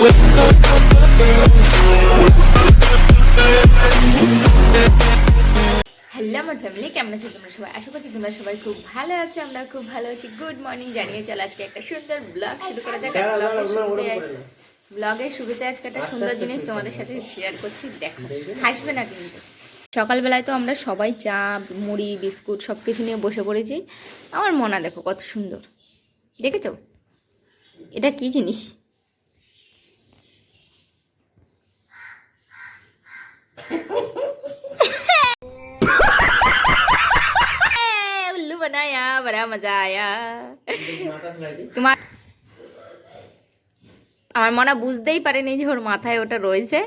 Hello আমার family কেমন আছো তোমরা সবাই? আশা করছি তোমরা সবাই খুব ভালো আছো আমরা খুব ভালো আছি। গুড মর্নিং জানিয়ে চলো আজকে একটা সুন্দর ব্লগ শুরু করা যাক। ব্লগের শুরুতে ব্লগের আজকে একটা সুন্দর জিনিস তোমাদের সাথে শেয়ার করছি। দেখো হাসবে না কিন্তু। সকালবেলায় তো আমরা সবাই চা মুড়ি বিস্কুট সব কিছু নিয়ে বসে পড়েছি। আমার মনা দেখো কত সুন্দর। দেখেছ? এটা কি জিনিস? उल्लू बनाया बड़ा मजा आया তোমার আমার মনে হয় বুঝতেই পারেনি যে ওর মাথায় ওটা রয়েছে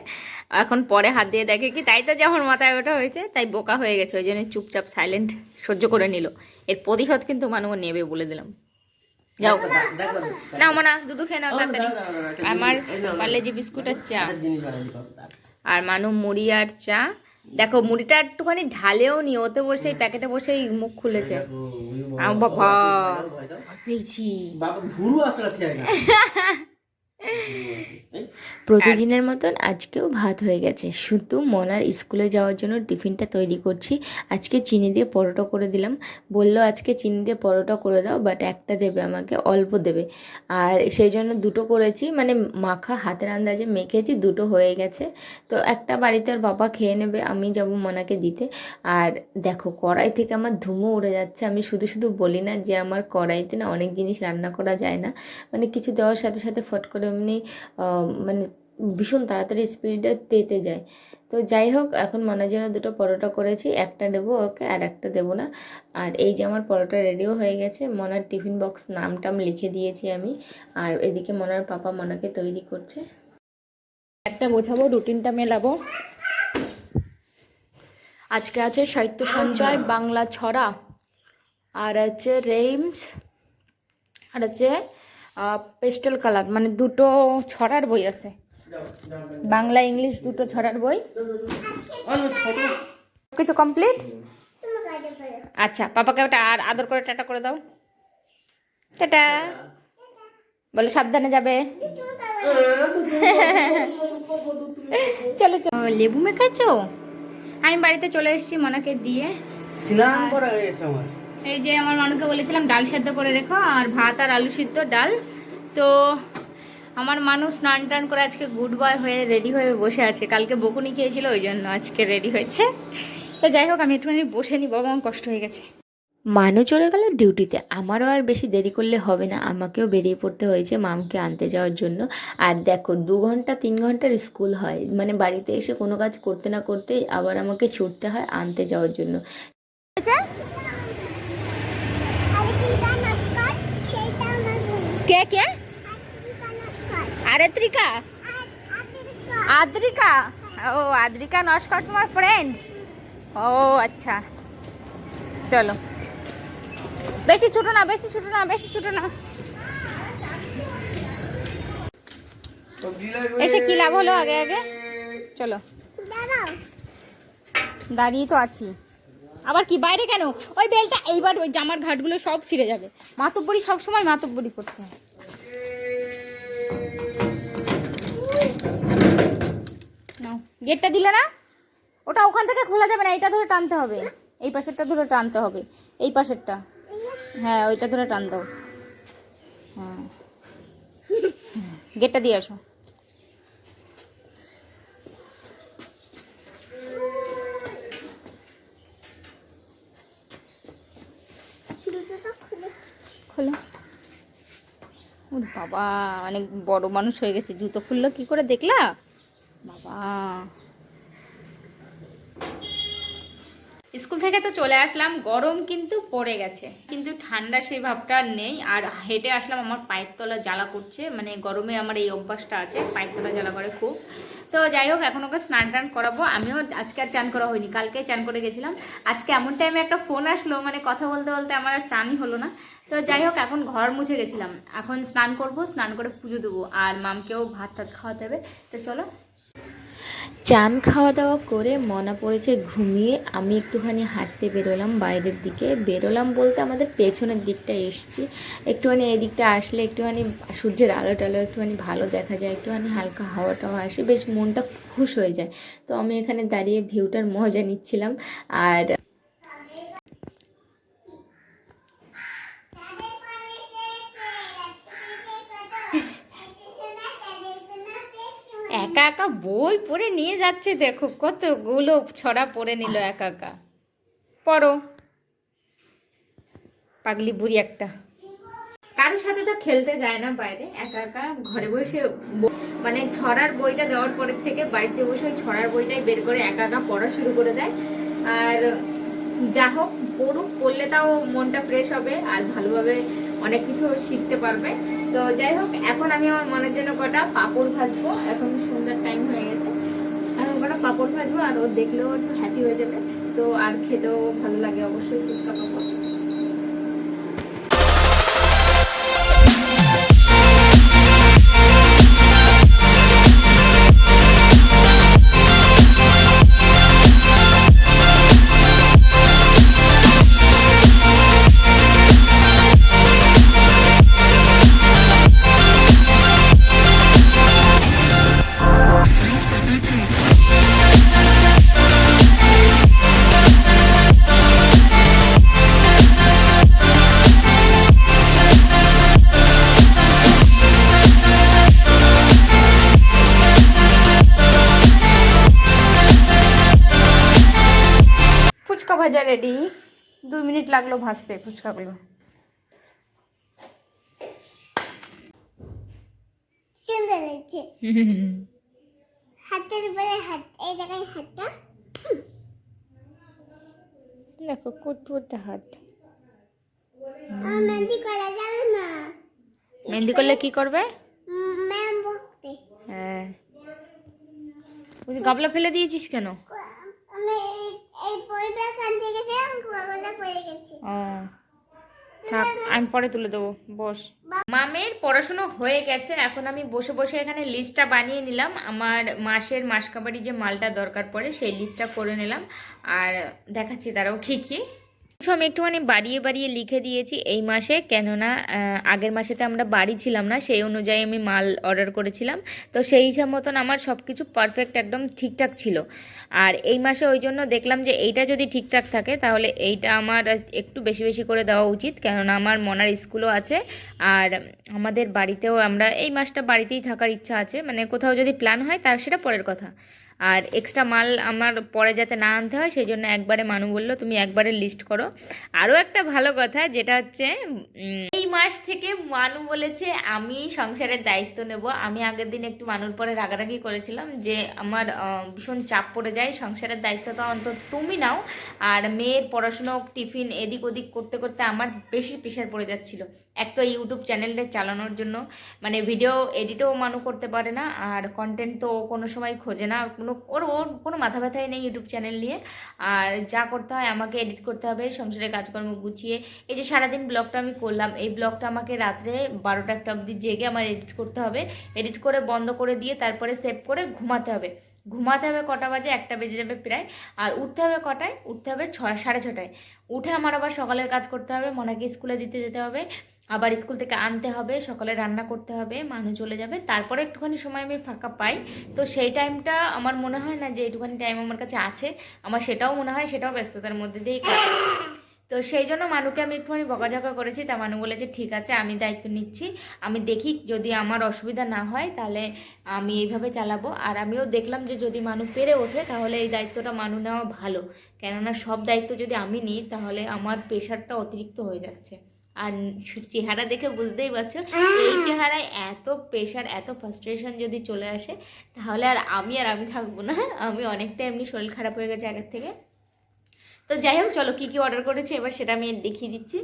এখন পরে হাত দিয়ে দেখে কি তাই তো যখন মাথায় ওটা হয়েছে তাই বোকা হয়ে গেছে ওই জন্য চুপচাপ সাইলেন্ট সহ্য করে নিল এর প্রতিশোধ কিন্তু মানুষ নেবে বলে দিলাম যাও না মনা দুধু খেয়ে নাও তাড়াতাড়ি আমার পার্লেজি বিস্কুট আর চা আর মানু মুড়ি আর চা দেখো মুড়িটা একটুখানি ঢালেও নি ওতে বসেই প্যাকেটে বসেই মুখ খুলেছে বাবা পেয়েছি প্রতিদিনের মতন আজকেও ভাত হয়ে গেছে। শুধু মনার স্কুলে যাওয়ার জন্য টিফিনটা তৈরি করছি। আজকে চিনি দিয়ে পরোটা করে দিলাম। বলল, আজকে চিনি দিয়ে পরোটা করে দাও বাট একটা দেবে, আমাকে অল্প দেবে। আর সেই জন্য দুটো করেছি মানে মাখা হাতের আন্দাজে মেখেছি, দুটো হয়ে গেছে। তো একটা বাড়িতে আর বাবা খেয়ে নেবে, আমি যাব মনাকে দিতে। আর দেখো, কড়াই থেকে আমার ধুমো উড়ে যাচ্ছে। আমি শুধু শুধু বলি না যে, আমার কড়াইতে না অনেক জিনিস রান্না করা যায় না। মানে কিছু দেওয়ার সাথে সাথে ফট করে এমনি মানে ভীষণ তাড়াতাড়ি স্পিডে তেতে যায়। তো যাই হোক, এখন মনের জন্য দুটো পরোটা করেছি, একটা দেবো ওকে আর একটা দেবো না। আর এই যে আমার পরোটা রেডিও হয়ে গেছে, মনার টিফিন বক্স নাম টাম লিখে দিয়েছি আমি। আর এদিকে মনার পাপা মনাকে তৈরি করছে। একটা বোঝাবো রুটিনটা মেলাবো। আজকে আছে সাহিত্য সঞ্চয়, বাংলা ছড়া। আর আছে রেইমস আর আছে পেস্টেল কালার মানে দুটো ছড়ার বই আছে। বাংলা, ইংলিশ দুটো ছড়ার বই। কিছু কমপ্লিট আচ্ছা পাপাকে ওটা আর আদর করে টাটা করে দাও। টাটা। বলে সাবধানে যাবে। চলো চলো। লেবু মেখাচ্ছো আমি বাড়িতে চলে এসেছি মনাকে দিয়ে। স্নান করা হয়ে গেছে আমার। এই যে আমার মানুষকে বলেছিলাম ডাল সেদ্ধ করে রেখো আর ভাত আর আলু সিদ্ধ ডাল। তো আমার মানুষ স্নান টান করে আজকে গুড বয় হয়ে রেডি হয়ে বসে আছে। কালকে বকুনি খেয়েছিল ওই জন্য আজকে রেডি হয়েছে। তো যাই হোক আমি একটুখানি বসে নি বাবা আমার কষ্ট হয়ে গেছে। মানু চলে গেল ডিউটিতে। আমারও আর বেশি দেরি করলে হবে না। আমাকেও বেরিয়ে পড়তে হয়েছে মামকে আনতে যাওয়ার জন্য। আর দেখো দু ঘণ্টা তিন ঘণ্টার স্কুল হয়। মানে বাড়িতে এসে কোনো কাজ করতে না করতেই আবার আমাকে ছুটতে হয় আনতে যাওয়ার জন্য। কে কে? আরেত্রিকা? আদ্রিকা? ও আদ্রিকা নস্কর তোমার ফ্রেন্ড ও আচ্ছা। চলো। বেশি ছোটো না বেশি ছোটো না বেশি ছোটো না। এসে কি লাভ হলো আগে আগে? চলো। দাঁড়িয়ে তো আছি। আবার কি, বাইরে কেন? ওই বেলটা, এইবার ওই জামার ঘাটগুলো সব ছিঁড়ে যাবে। মাতব্বরি সবসময় মাতব্বরি করতে হয়। গেটটা দিলে না, ওটা ওখান থেকে খোলা যাবে না এটা ধরে টানতে হবে। এই পাশেরটা ধরে টানতে হবে। এই পাশেরটা। হ্যাঁ ওইটা ধরে টান দাও। হ্যাঁ। গেটটা দিয়ে আসো। খোলো ওরে বাবা, অনেক বড় মানুষ হয়ে গেছে। জুতো খুললো, কি করে দেখলা? বাবা। স্কুল থেকে তো চলে আসলাম, গরম কিন্তু পড়ে গেছে। কিন্তু ঠান্ডা সেই ভাবটা নেই। আর হেঁটে আসলাম, আমার পায়ের তলা জ্বালা করছে। মানে গরমে আমার এই অভ্যাসটা আছে, পায়ের তলা জ্বালা করে খুব। তো যাই হোক, এখন ওকে স্নান টান করাবো। আমিও আজকে আর চান করা হয়নি, কালকে চান করে গেছিলাম। আজকে এমন টাইমে একটা ফোন আসলো মানে কথা বলতে বলতে আমার আর চানই হলো না। তো যাই হোক, এখন ঘর মুছে গেছিলাম। এখন স্নান করব, স্নান করে পুজো দেবো। আর মামকেও ভাত টাত খাওয়াতে হবে। তো চলো। চান খাওয়া দাওয়া করে মনা পড়েছে ঘুমিয়ে আমি একটুখানি হাঁটতে বেরোলাম বাইরের দিকে। বেরোলাম বলতে আমাদের পেছনের দিকটা এসছি। একটুখানি এই দিকটা আসলে একটুখানি সূর্যের আলো টালো একটুখানি ভালো দেখা যায়, একটুখানি হালকা হাওয়া টাওয়া আসে, বেশ মনটা খুশ হয়ে যায়। তো আমি এখানে দাঁড়িয়ে ভিউটার মজা নিচ্ছিলাম। আর একা একা বই পড়ে নিয়ে যাচ্ছে, দেখো কতগুলো ছড়া পড়ে নিল একা একা। পড়ো। পাগলি বুড়ি একটা। কারোর সাথে তো খেলতে যায় না বাইরে, একা একা ঘরে বসে মানে ছড়ার বইটা দেওয়ার পরের থেকে বাড়িতে বসে ওই ছড়ার বইটাই বের করে একা একা পড়া শুরু করে দেয়। আর যা হোক পড়ুক, পড়লে তাও মনটা ফ্রেশ হবে আর ভালোভাবে অনেক কিছু শিখতে পারবে। তো যাই হোক, এখন আমি আমার মনের জন্য কটা পাপড় ভাজবো। এখন সুন্দর টাইম হয়ে গেছে। এখন কটা পাপড় ভাজবো আর ও দেখলেও একটু হ্যাপি হয়ে যাবে। তো আর খেতেও ভালো লাগে, অবশ্যই ফুচকা পাপড়। ভাজা রেডি দু মিনিট লাগল ভাজতে ফুচকাগুলো সুন্দর লাগছে হাতের উপরে হাত এই জায়গায় হাতটা। দেখো কুটকুটে হাত। মেহেন্দি করা যাবে না। মেহেন্দি করলে কি করবে? ম্যাম বকতে হ্যাঁ। বুঝি গাবলা ফেলে দিয়েছিস কেন আমি এই- এই বইটা কানতে গেছিলাম কুয়াগুলো পড়ে গেছে ও আমি পরে তুলে দেবো, বস। মামের পড়াশুনো হয়ে গেছে, এখন আমি বসে বসে এখানে লিস্টটা বানিয়ে নিলাম। আমার মাসের মাসকাবারি যে মালটা দরকার পড়ে, সেই লিস্টটা করে নিলাম। আর দেখাচ্ছি তারাও ঠিকই কিছু আমি একটুখানি বাড়িয়ে বাড়িয়ে লিখে দিয়েছি এই মাসে। কেননা আগের মাসেতে আমরা বাড়ি ছিলাম না, সেই অনুযায়ী আমি মাল অর্ডার করেছিলাম। তো সেই হিসাব মতন আমার সব কিছু পারফেক্ট একদম ঠিকঠাক ছিল। আর এই মাসে ওই জন্য দেখলাম যে এইটা যদি ঠিকঠাক থাকে, তাহলে এইটা আমার একটু বেশি বেশি করে দেওয়া উচিত। কেননা, আমার মনার স্কুলও আছে। আর আমাদের বাড়িতেও আমরা এই মাসটা বাড়িতেই থাকার ইচ্ছা আছে। মানে কোথাও যদি প্ল্যান হয়, তার সেটা পরের কথা। আর এক্সট্রা মাল আমার পরে যাতে না আনতে হয় সেই জন্য একবারে মানু বলল, তুমি একবারে লিস্ট করো। আরও একটা ভালো কথা, যেটা হচ্ছে এই মাস থেকে মানু বলেছে, আমি সংসারের দায়িত্ব নেব। আমি আগের দিন একটু মানুর পরে রাগারাগি করেছিলাম যে, আমার ভীষণ চাপ পড়ে যায়, সংসারের দায়িত্ব তো অন্তত তুমি নাও। আর মেয়ের পড়াশুনো, টিফিন এদিক ওদিক করতে করতে আমার বেশি প্রেশার পড়ে যাচ্ছিল। এক তো ইউটিউব চ্যানেলটা চালানোর জন্য মানে ভিডিও এডিটও মানু করতে পারে না, আর কন্টেন্ট তো কোনো সময় খোঁজে না, কোনো ওর ওর কোনো মাথা ব্যথাই নেই ইউটিউব চ্যানেল নিয়ে। আর যা করতে হয় আমাকে এডিট করতে হবে, সংসারের কাজকর্ম গুছিয়ে। এই যে সারাদিন ব্লগটা আমি করলাম, এই ব্লগটা আমাকে রাত্রে বারোটা একটা অবধি জেগে আমার এডিট করতে হবে। এডিট করে বন্ধ করে দিয়ে তারপরে সেভ করে ঘুমাতে হবে। ঘুমাতে হবে কটা বাজে? একটা বেজে যাবে প্রায়। আর উঠতে হবে কটায়? উঠতে হবে ছ, সাড়ে ছটায়। উঠে আমার আবার সকালের কাজ করতে হবে, মনাকে স্কুলে দিতে যেতে হবে। আবার স্কুল থেকে আনতে হবে, সকালে রান্না করতে হবে, মানুষ চলে যাবে। তারপরে একটুখানি সময় আমি ফাঁকা পাই। তো সেই টাইমটা আমার মনে হয় না যে একটুখানি টাইম আমার কাছে আছে। আমার সেটাও মনে হয়, সেটাও ব্যস্ততার মধ্যে দিয়েই তো সেই জন্য মানুকে আমি একটুখানি বকাঝকা করেছি। তা মানু বলেছে ঠিক আছে, আমি দায়িত্ব নিচ্ছি। আমি দেখি যদি আমার অসুবিধা না হয়, তাহলে আমি এইভাবে চালাবো। আর আমিও দেখলাম যে, যদি মানু পেরে ওঠে, তাহলে এই দায়িত্বটা মানু নেওয়া ভালো। কেননা সব দায়িত্ব যদি আমি নিই, তাহলে আমার প্রেশারটা অতিরিক্ত হয়ে যাচ্ছে। আর চেহারা দেখে বুঝতেই পারছ এই চেহারায় এত প্রেশার এত ফ্রাস্ট্রেশন যদি চলে আসে তাহলে আর আমি আর আমি থাকব না। আমি অনেকটা এমনি শরীর খারাপ হয়ে গেছে আগের থেকে। তো যাই হোক চলো কী কী অর্ডার করেছি? এবার সেটা আমি দেখিয়ে দিচ্ছি।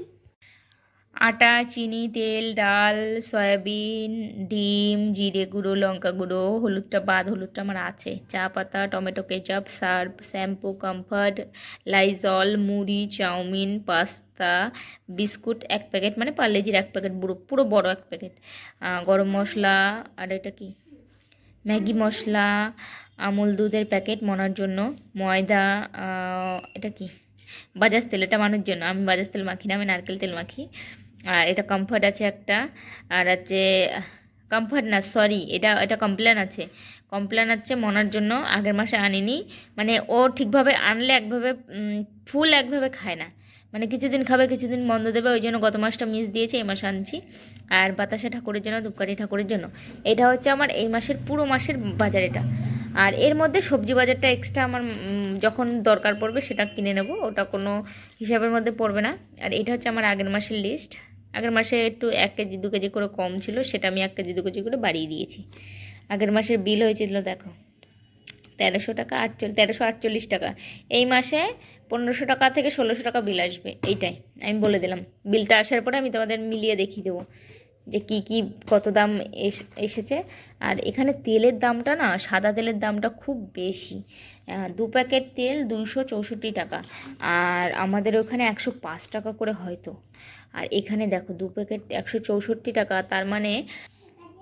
আটা, চিনি, তেল, ডাল, সয়াবিন, ডিম, জিরে গুঁড়ো, লঙ্কা গুঁড়ো, হলুদটা বাদ, হলুদটা আমার আছে। চা পাতা, tomato ketchup surf shampoo, comfort, Lysol, মুড়ি, চাউমিন, পাস্তা, বিস্কুট এক প্যাকেট মানে পার্লেজির এক প্যাকেট, পুরো পুরো বড় এক প্যাকেট। গরম মশলা, আর এটা কি? ম্যাগি মশলা, আমুল দুধের প্যাকেট মনার জন্য, ময়দা এটা কি? বাজাজ তেল, এটা মানুষ জন্য আমি বাজাজ তেল মাখি না, আমি নারকেল তেল মাখি। আর এটা কমফর্ট আছে একটা। আর আছে কমফর্ট না সরি এটা এটা কমপ্লেন আছে। কমপ্লেন আছে মনার জন্য, আগের মাসে আনিনি। মানে ও ঠিকভাবে আনলে একভাবে ফুল একভাবে খায় না। মানে কিছুদিন খাবে, কিছুদিন বন্ধ দেবে, ওই জন্য গত মাসটা মিস দিয়েছে, এই মাসে আনছি। আর বাতাসা ঠাকুরের জন্য, ধূপকাঠি ঠাকুরের জন্য। এটা হচ্ছে আমার এই মাসের, পুরো মাসের বাজার এটা। আর এর মধ্যে সবজি বাজারটা এক্সট্রা আমার যখন দরকার পড়বে সেটা কিনে নেব, ওটা কোনো হিসাবের মধ্যে পড়বে না। আর এটা হচ্ছে আমার আগের মাসের লিস্ট আগের মাসে একটু এক কেজি, দু কেজি করে কম ছিল, সেটা আমি এক কেজি, দু কেজি করে বাড়িয়ে দিয়েছি। আগের মাসের বিল হয়েছিল, দেখো, তেরোশো টাকা আটচল্লিশ, তেরোশো আটচল্লিশ টাকা। এই মাসে পনেরোশো টাকা থেকে ষোলোশো টাকা বিল আসবে, এইটাই। আমি বলে দিলাম, বিলটা আসার পরে আমি তোমাদের মিলিয়ে দেখিয়ে দেবো যে কি কি, কত দাম এস- এসেছে। আর এখানে তেলের দামটা না, সাদা তেলের দামটা খুব বেশি। দু প্যাকেট তেল দুইশো চৌষট্টি টাকা, আর আমাদের ওখানে একশো পাঁচ টাকা করে হয়তো। আর এখানে দেখো দু প্যাকেট একশো চৌষট্টি টাকা, তার মানে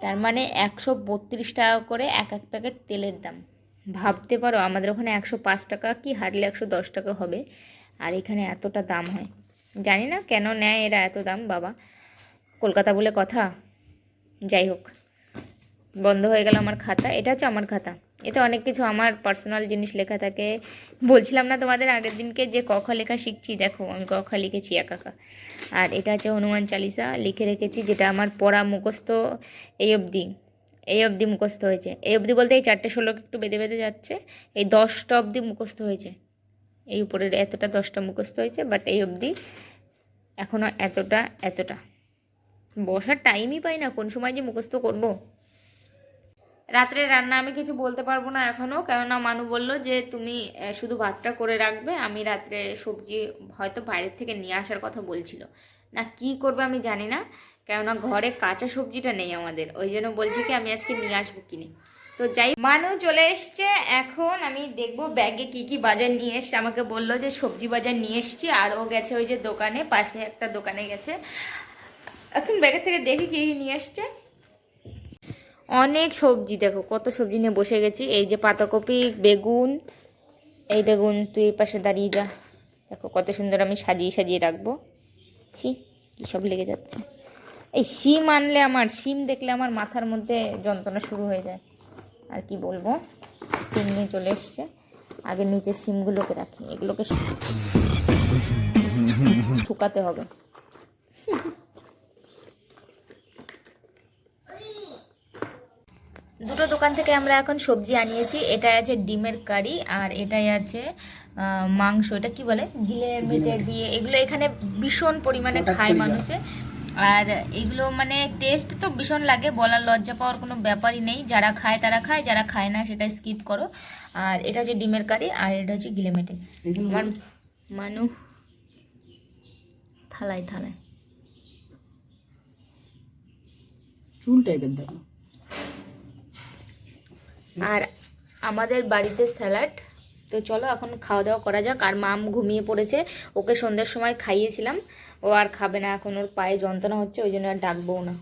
তার মানে একশো বত্রিশ টাকা করে এক এক প্যাকেট তেলের দাম। ভাবতে পারো আমাদের ওখানে একশো পাঁচ টাকা কি হারলে একশো দশ টাকা হবে, আর এখানে এতটা দাম হয়। জানি না কেন নেয় এরা এত দাম, বাবা। কলকাতা বলে কথা? যাই হোক, বন্ধ হয়ে গেল আমার খাতা। এটা হচ্ছে আমার খাতা। এতে অনেক কিছু আমার পার্সোনাল জিনিস লেখা থাকে। বলছিলাম না তোমাদের আগের দিনকে যে ক খ লেখা শিখছি, দেখো আমি ক খ লিখেছি একাকা আর এটা হচ্ছে হনুমান চালিসা, লিখে রেখেছি যেটা আমার পড়া মুখস্থ এই অবধি এই অবধি মুখস্থ হয়েছে। এই অবধি বলতে এই চারটে ষোলো একটু বেঁধে বেঁধে যাচ্ছে, এই দশটা অবধি মুখস্থ হয়েছে। এই উপরের এতটা দশটা মুখস্থ হয়েছে বাট এই অবধি এখনও এতটা এতটা। বসার টাইমই পাই না, কোন সময় যে মুখস্থ করব? রাত্রে রান্না আমি কিছু বলতে পারব না এখনও কেননা মানু বলল যে তুমি শুধু ভাতটা করে রাখবে। আমি রাত্রে সবজি হয়তো বাইরের থেকে নিয়ে আসার কথা বলছিল। না, কি করবে আমি জানি না, কেননা ঘরে কাঁচা সবজিটা নেই আমাদের। ওই জন্য বলছি কি, আমি আজকে নিয়ে আসব কিনে। তো যাই, মানু চলে এসছে। এখন আমি দেখব ব্যাগে কি কি বাজার নিয়ে এসছে। আমাকে বলল যে সবজি বাজার নিয়ে এসছি, আর ও গেছে ওই যে দোকানে, পাশে একটা দোকানে গেছে। এখন ব্যাগের থেকে দেখি কি নিয়ে এসছে। অনেক সবজি দেখো কত সবজি নিয়ে বসে গেছি। এই যে পাতাকপি বেগুন এই বেগুন তুই এই পাশে দাঁড়িয়ে যা। দেখো কত সুন্দর আমি সাজিয়ে সাজিয়ে রাখব। ছি কী সব লেগে যাচ্ছে। এই শিম আনলে আমার শিম দেখলে আমার মাথার মধ্যে যন্ত্রণা শুরু হয়ে যায়। আর কি বলব? শিম নিয়ে চলে এসছে। আগে নিচে শিমগুলোকে রাখি এগুলোকে শুকাতে হবে। দুটো দোকান থেকে আমরা এখন সবজি আনিয়েছি। এটা আছে ডিমের কারি আর এটাই আছে মাংস। এটা কি বলে? গিলে মেটে দিয়ে। এগুলো এখানে ভীষণ পরিমাণে খায় মানুষে। আর এগুলো মানে টেস্ট তো ভীষণ লাগে বলার লজ্জা পাওয়ার কোনো ব্যাপারই নেই। যারা খায় তারা খায় যারা খায় না সেটা স্কিপ করো। আর এটা হচ্ছে ডিমের কারি আর এটা হচ্ছে গিলে মেটে। আমার মানু থালায় থালায়। চুল টাইপের দেখো। আর আমাদের বাড়িতে স্যালাড। তো চলো এখন খাওয়া দাওয়া করা যাক। আর মাম ঘুমিয়ে পড়েছে। ওকে সন্ধ্যের সময় খাইয়েছিলাম। ও আর খাবে না। এখন ওর পায়ে যন্ত্রণা হচ্ছে, ওই জন্য আর ডাকবো না।